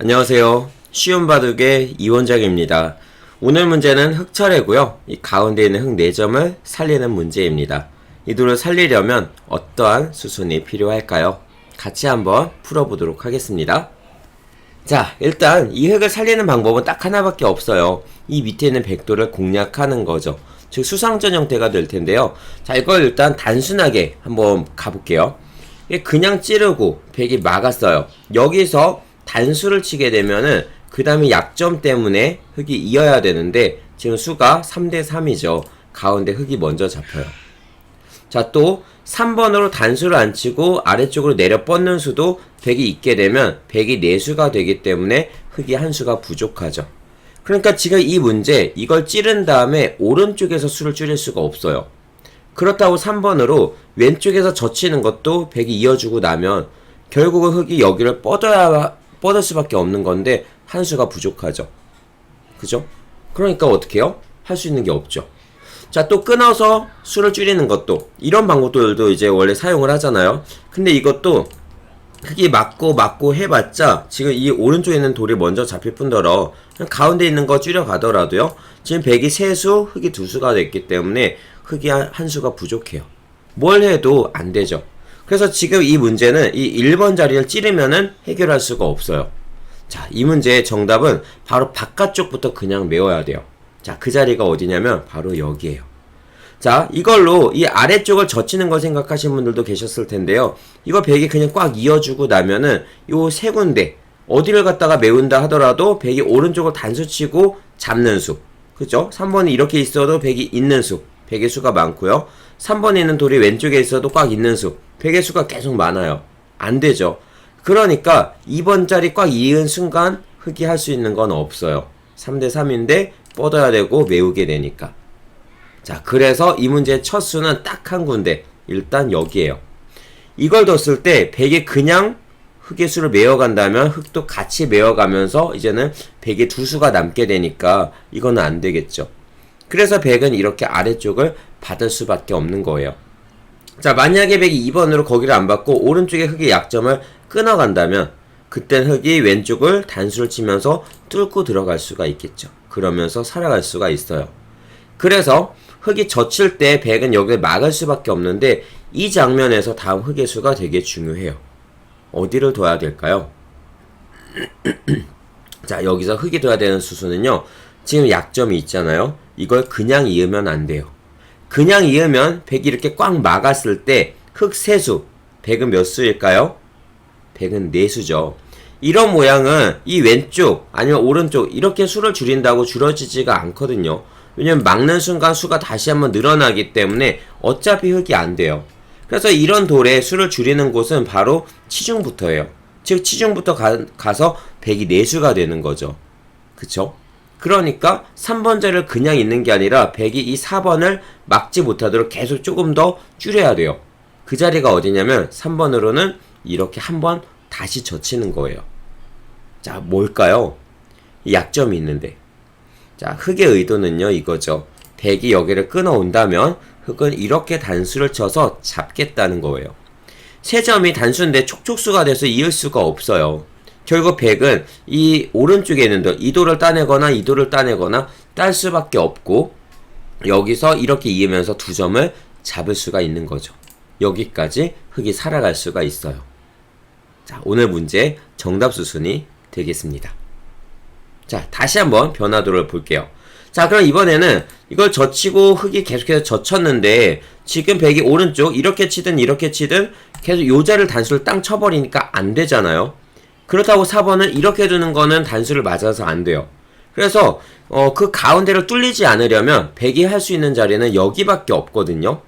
안녕하세요. 쉬운 바둑의 이원장입니다. 오늘 문제는 흑철이고요. 이 가운데 있는 흑 4점을 살리는 문제입니다. 이 둘을 살리려면 어떠한 수순이 필요할까요? 같이 한번 풀어보도록 하겠습니다. 자, 일단 이 흑을 살리는 방법은 딱 하나밖에 없어요. 이 밑에 있는 백도를 공략하는 거죠. 즉 수상전 형태가 될 텐데요. 자, 이걸 일단 단순하게 한번 가볼게요. 그냥 찌르고 백이 막았어요. 여기서 단수를 치게 되면은 그 다음에 약점 때문에 흑이 이어야 되는데 지금 수가 3대 3이죠. 가운데 흑이 먼저 잡혀요. 자, 또 3번으로 단수를 안 치고 아래쪽으로 내려 뻗는 수도 100이 있게 되면 100이 4수가 되기 때문에 흑이 한 수가 부족하죠. 그러니까 지금 이 문제 이걸 찌른 다음에 오른쪽에서 수를 줄일 수가 없어요. 그렇다고 3번으로 왼쪽에서 젖히는 것도 100이 이어주고 나면 결국은 흑이 여기를 뻗어야 뻗을 수밖에 없는 건데 한 수가 부족하죠. 그죠? 그러니까 어떻게 해요? 할 수 있는 게 없죠. 자, 또 끊어서 수를 줄이는 것도 이런 방법들도 이제 원래 사용을 하잖아요. 근데 이것도 흑이 맞고 맞고 해봤자 지금 이 오른쪽에 있는 돌이 먼저 잡힐 뿐더러 가운데 있는 거 줄여가더라도요. 지금 백이 세 수, 흑이 두 수가 됐기 때문에 한, 한 수가 부족해요. 뭘 해도 안 되죠. 그래서 지금 이 문제는 이 1번 자리를 찌르면은 해결할 수가 없어요. 자, 이 문제의 정답은 바로 바깥쪽부터 그냥 메워야 돼요. 자, 그 자리가 어디냐면 바로 여기에요. 자, 이걸로 이 아래쪽을 젖히는 걸 생각하시는 분들도 계셨을 텐데요. 이거 백이 그냥 꽉 이어주고 나면은 요 세 군데 어디를 갖다가 메운다 하더라도 백이 오른쪽을 단수치고 잡는 수. 그죠? 3번이 이렇게 있어도 백이 있는 수. 백의 수가 많고요. 3번에 있는 돌이 왼쪽에 있어도 꽉 있는 수. 백의 수가 계속 많아요. 안 되죠. 그러니까 2번 자리 꽉 이은 순간 흑이 할 수 있는 건 없어요. 3대 3인데 뻗어야 되고 메우게 되니까. 자, 그래서 이 문제의 첫 수는 딱 한 군데. 일단 여기에요. 이걸 뒀을 때 백이 그냥 흑의 수를 메어간다면 흑도 같이 메어가면서 이제는 백의 두 수가 남게 되니까 이거는 안 되겠죠. 그래서 백은 이렇게 아래쪽을 받을 수밖에 없는 거예요. 자, 만약에 백이 2번으로 거기를 안 받고 오른쪽에 흑의 약점을 끊어간다면 그땐 흑이 왼쪽을 단수를 치면서 뚫고 들어갈 수가 있겠죠. 그러면서 살아갈 수가 있어요. 그래서 흑이 젖힐 때 백은 여기를 막을 수밖에 없는데 이 장면에서 다음 흑의 수가 되게 중요해요. 어디를 둬야 될까요? 자, 여기서 흑이 둬야 되는 수수는요. 지금 약점이 있잖아요. 이걸 그냥 이으면 안 돼요. 그냥 이으면 백이 이렇게 꽉 막았을 때 흑 세수, 백은 몇 수일까요? 백은 네 수죠. 이런 모양은 이 왼쪽 아니면 오른쪽 이렇게 수를 줄인다고 줄어지지가 않거든요. 왜냐면 막는 순간 수가 다시 한번 늘어나기 때문에 어차피 흑이 안 돼요. 그래서 이런 돌에 수를 줄이는 곳은 바로 치중부터예요. 즉 치중부터 가, 가서 백이 네 수가 되는 거죠. 그쵸? 그러니까 3번 자리를 그냥 있는 게 아니라 백이 이 4번을 막지 못하도록 계속 조금 더 줄여야 돼요. 그 자리가 어디냐면 3번으로는 이렇게 한 번 다시 젖히는 거예요. 자, 뭘까요? 이 약점이 있는데. 자, 흑의 의도는요, 이거죠. 백이 여기를 끊어온다면 흑은 이렇게 단수를 쳐서 잡겠다는 거예요. 세 점이 단수인데 촉촉수가 돼서 이을 수가 없어요. 결국 백은 이 오른쪽에 있는 돌, 이 돌을 따내거나 이 돌을 따내거나 딸 수밖에 없고 여기서 이렇게 이으면서 두 점을 잡을 수가 있는 거죠. 여기까지 흑이 살아갈 수가 있어요. 자, 오늘 문제 정답 수순이 되겠습니다. 자, 다시 한번 변화도를 볼게요. 자, 그럼 이번에는 이걸 젖히고 흑이 계속해서 젖혔는데 지금 백이 오른쪽 이렇게 치든 이렇게 치든 계속 요자를 단수를 땅 쳐버리니까 안 되잖아요. 그렇다고 4번은 이렇게 두는 거는 단수를 맞아서 안 돼요. 그래서 어, 그 가운데를 뚫리지 않으려면 백이 할 수 있는 자리는 여기밖에 없거든요.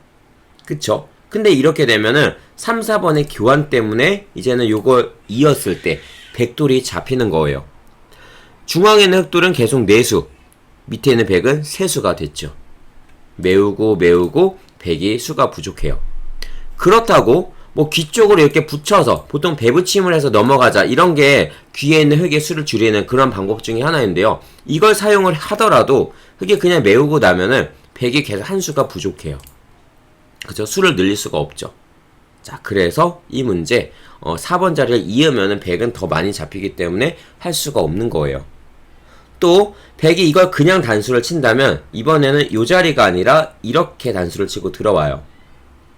그쵸? 근데 이렇게 되면은 3, 4번의 교환 때문에 이제는 요걸 이었을 때 백돌이 잡히는 거예요. 중앙에 있는 흑돌은 계속 내수, 밑에 있는 백은 세수가 됐죠. 메우고 메우고 백이 수가 부족해요. 그렇다고 뭐 귀 쪽으로 이렇게 붙여서 보통 배붙임을 해서 넘어가자 이런 게 귀에 있는 흑의 수를 줄이는 그런 방법 중에 하나인데요. 이걸 사용을 하더라도 흑이 그냥 메우고 나면은 백이 계속 한 수가 부족해요. 그죠? 수를 늘릴 수가 없죠. 자, 그래서 이 문제 어, 4번 자리를 이으면은 100은 더 많이 잡히기 때문에 할 수가 없는 거예요. 또 100이 이걸 그냥 단수를 친다면 이번에는 이 자리가 아니라 이렇게 단수를 치고 들어와요.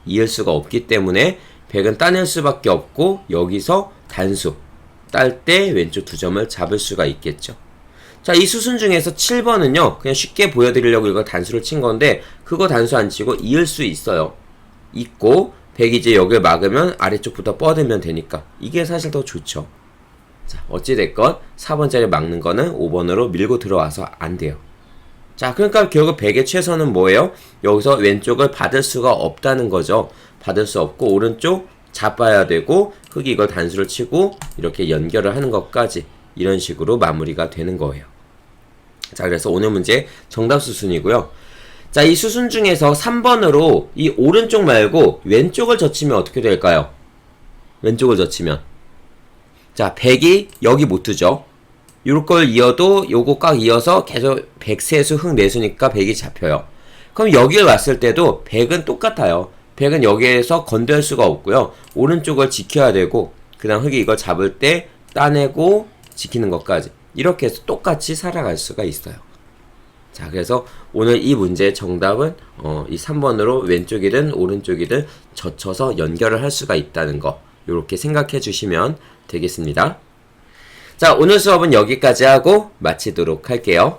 이을 수가 없기 때문에 100은 따낼 수밖에 없고 여기서 단수 딸 때 왼쪽 두 점을 잡을 수가 있겠죠. 자, 이 수순 중에서 7번은요. 그냥 쉽게 보여드리려고 이거 단수를 친 건데 그거 단수 안 치고 이을 수 있어요. 있고 100이 이제 여기를 막으면 아래쪽부터 뻗으면 되니까 이게 사실 더 좋죠. 자, 어찌됐건 4번짜리 막는 거는 5번으로 밀고 들어와서 안 돼요. 자, 그러니까 결국 100의 최선은 뭐예요? 여기서 왼쪽을 받을 수가 없다는 거죠. 받을 수 없고 오른쪽 잡아야 되고 흑이 이걸 단수를 치고 이렇게 연결을 하는 것까지 이런 식으로 마무리가 되는 거예요. 자, 그래서 오늘 문제 정답 수순이고요. 자, 이 수순 중에서 3번으로 이 오른쪽 말고 왼쪽을 젖히면 어떻게 될까요? 왼쪽을 젖히면 자, 100이 여기 못 두죠. 요럴 걸 이어도 요거 꽉 이어서 계속 100세수 흙 내수니까 100이 잡혀요. 그럼 여기를 왔을 때도 100은 똑같아요. 100은 여기에서 건들 수가 없고요. 오른쪽을 지켜야 되고 그 다음 흙이 이걸 잡을 때 따내고 지키는 것까지 이렇게 해서 똑같이 살아갈 수가 있어요. 자, 그래서 오늘 이 문제의 정답은 어, 이 3번으로 왼쪽이든 오른쪽이든 젖혀서 연결을 할 수가 있다는 거 이렇게 생각해 주시면 되겠습니다. 자, 오늘 수업은 여기까지 하고 마치도록 할게요.